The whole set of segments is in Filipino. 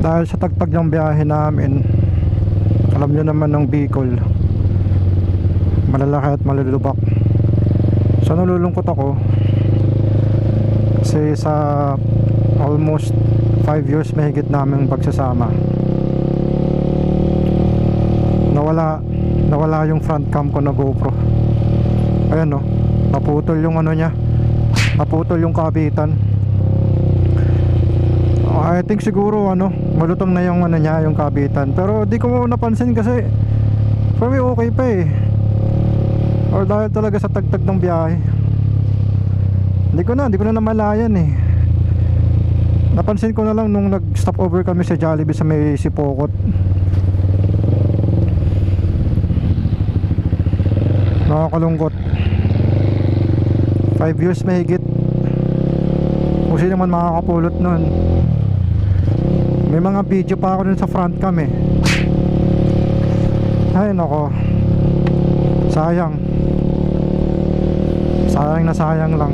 dahil sa tagtag ng biyahe namin alam nyo naman ng Bicol malalaki at malulubak. So nalulungkot ako kasi sa almost 5 years mahigit namin pagsasama nawala nawala yung front cam ko na GoPro. Ayan no naputol yung ano niya naputol yung kabitan I think siguro ano malutong na yung ano niya yung kabitan. Pero di ko napansin kasi for me okay pa eh. Or dahil talaga sa tagtag ng biyahe. Hindi ko na hindi ko na namalayan eh. Napansin ko na lang nung nag stop over kami sa Jollibee sa may Sipokot. Nakakalungkot. 5 years mahigit. Kung sino man makakapulot nun may mga video pa ako dun sa front cam eh. Ay nako. Sayang. Sayang na sayang lang.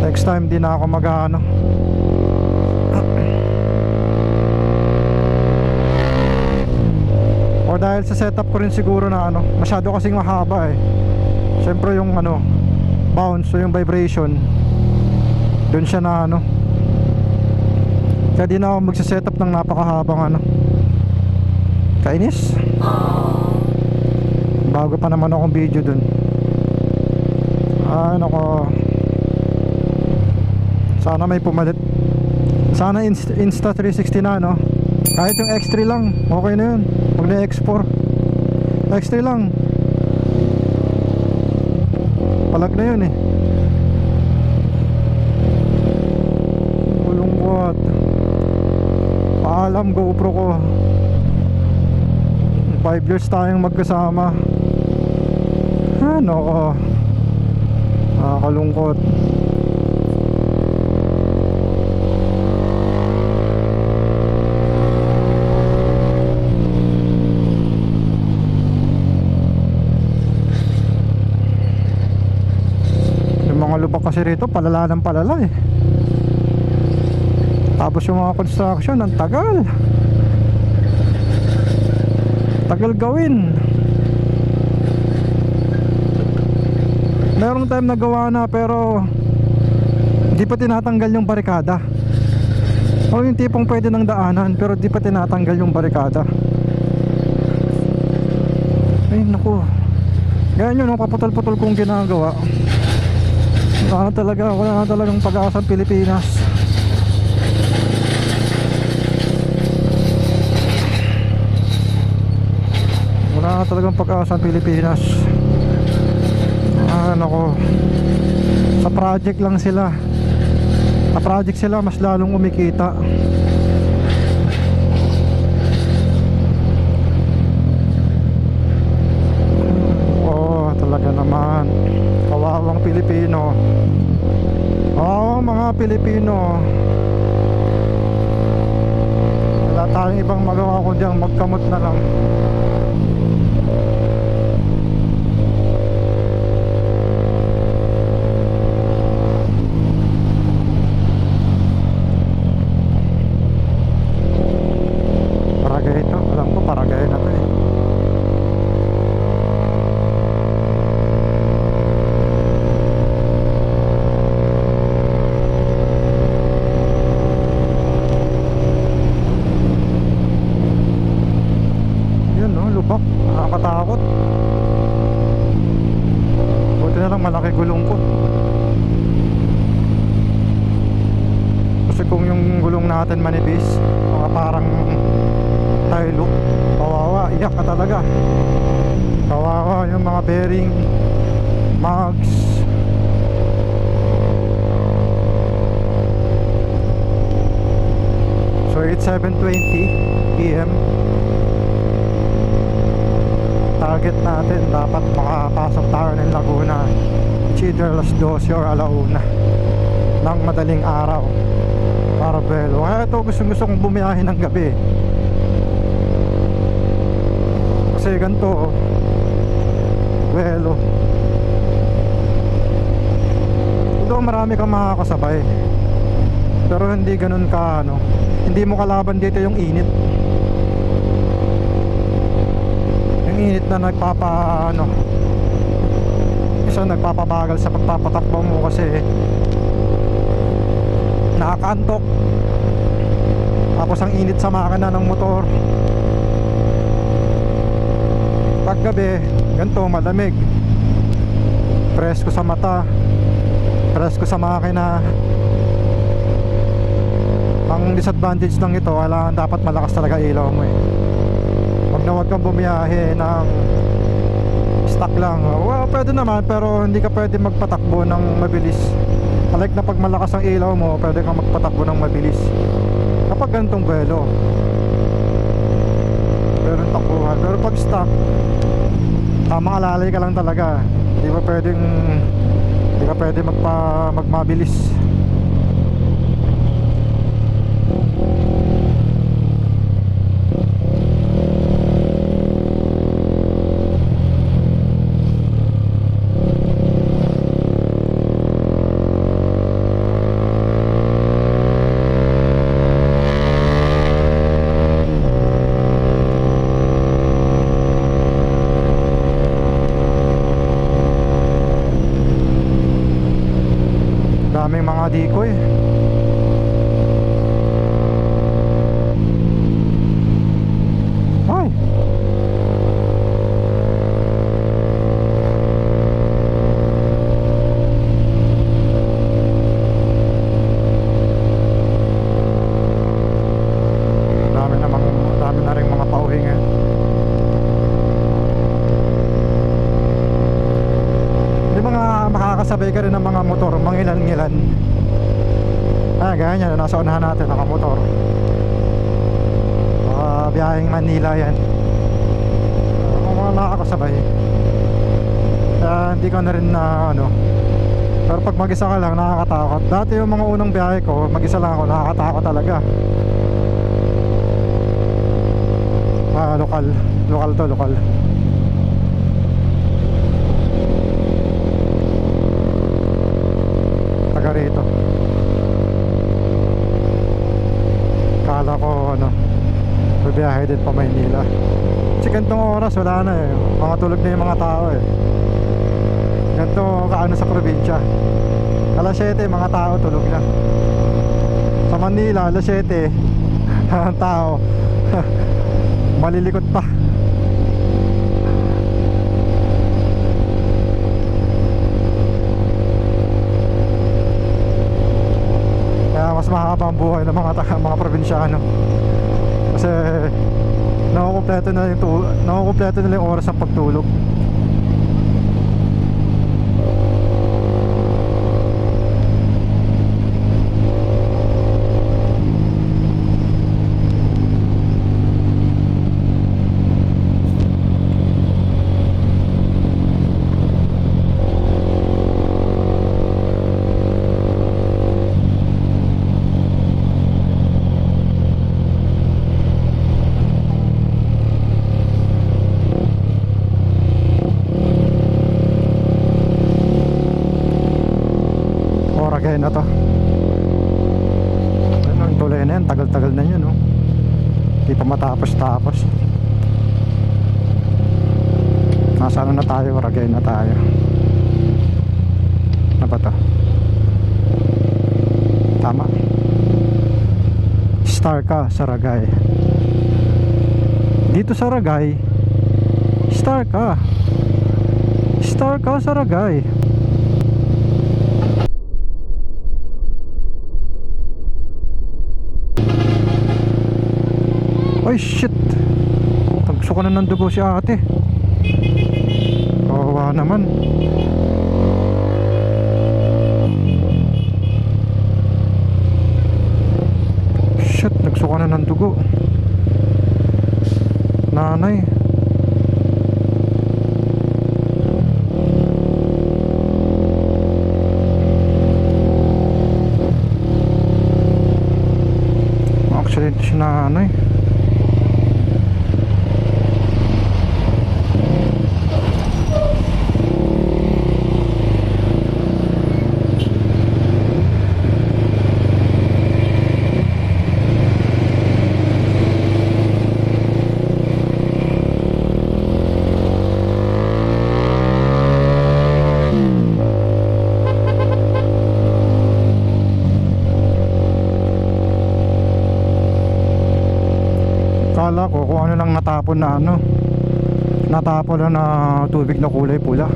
Next time di na ako mag ano o dahil sa setup ko rin siguro na ano masyado kasing mahaba eh. Syempre yung ano bounce o yung vibration dun siya na ano. Kaya di na ako magsisetup ng napakahabang ano. Kainis. Bago pa naman akong video dun. Ah nako. Sana may pumalit. Sana Insta, Insta 360 na no? Kahit yung X3 lang okay na yun. Huwag na X4 X3 lang palag na yun eh. Malungkot Paalam GoPro ko. 5 years tayong magkasama. Ano? Ko Nakakalungkot. Yung lubak kasi rito palala ng palala eh. Tapos yung mga construction ang tagal. Tagal gawin. Merong time na gawa na pero Di pa tinatanggal yung barikada. O yung tipong pwede ng daanan pero di pa tinatanggal yung barikada. Ay naku. Ganyan yun paputol-putol kong ginagawa na talaga, wala na talagang pag-asa Pilipinas. Wala na talagang pag-asa Pilipinas. Ah, nako. Sa project lang sila. Sa project sila mas lalong umikita. Oo, talaga naman. Kawawang Pilipino. Oo, mga Pilipino. Wala tayong ibang magawa kundi ang magkamot na lang. Paragay ito. Alam ko paragay na to eh. Yun no, lubak. Nakakatakot. Buti na lang malaki gulong ko. Kasi kung yung gulong natin manipis, mga parang tile kawawa, iyak ka talaga. Kawawa yung mga bearing, mags. So it's 7.20 PM target natin dapat makapasok tayo ng Laguna it's either alas 12 or alauna ng madaling araw para belo kaya ito gusto gusto kong bumiyahin ng gabi kasi ganito oh. belo ito marami kang makakasabay. Pero hindi ganun ka ano, hindi mo kalaban dito yung init. Yung init na nagpapa ano, isa nagpapabagal sa pagpapatakbo mo kasi nakakantok. Tapos ang init sa makina ng motor. Paggabi, ganito malamig. Presko sa mata. Presko sa makina. Ang disadvantage ng ito, wala dapat malakas talaga ilaw mo eh. Na wag kang bumiyahe ng stock lang. Well, pwede naman pero hindi ka pwede magpatakbo ng mabilis. Like na pag malakas ang ilaw mo, pwede kang magpatakbo ng mabilis. Kapag ganitong buwelo. Pero yung takbuhan. Pero pag stock, tamang alalay ka lang talaga. Hindi pa pwedeng hindi ka pwede magpa magmabilis. Mga decoy. Ay. Dami na mga dami na rin mga pauwi ngayon. Yung mga makakasabay ka rin ng mga motor, mangilan-ngilan. Ah, ganyan, nasa unahan natin, nakamotor. Mga biyaheng Manila yan. Mga mga nakakasabay. Kaya hindi ko na rin na ano. Pero pag mag-isa ka lang, nakakatakot. Dati yung mga unang biyahe ko, mag-isa lang ako, nakakatakot talaga. Ah, lokal. Lokal to, lokal. Rito. Kala ko ano bibiyahe din pa Maynila. Kasi gantong oras wala na eh. Mga tulog na yung mga tao eh. Ganito kaano sa probinsya. Alas 7 mga tao tulog na. Sa Manila alas 7 ang tao malilikot pa Kaya mas mahaba ang buhay ng mga taga, mga probinsyano. Kasi nakukumpleto na yung nakukumpleto nila yung oras ng pagtulog. Oragay na to. Ano, ang tulay na yan. Tagal-tagal na yan, no? Hindi pa matapos-tapos. Nasa ano na tayo? Oragay na tayo. Ano ba to? Tama. Star ka sa Ragay. Dito sa Ragay, star ka. Star ka sa Ragay. Ay shit. Tagsuko na ng dugo si ate. Kawawa naman. Shit Nagsuko na ng dugo. Nanay. Accident si nanay ko kung ano lang natapon na ano. Natapon lang na tubig na kulay pula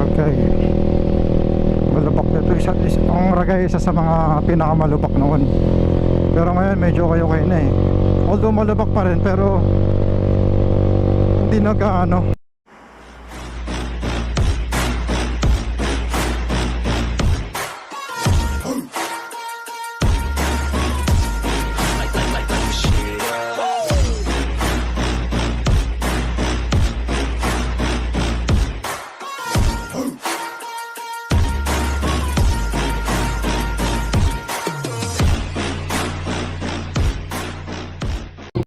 Ragay malubak nito isa, Ragay isa sa mga pinakamalubak noon. Pero ngayon medyo kayo kayo na eh. Although malubak pa rin pero hindi nag ano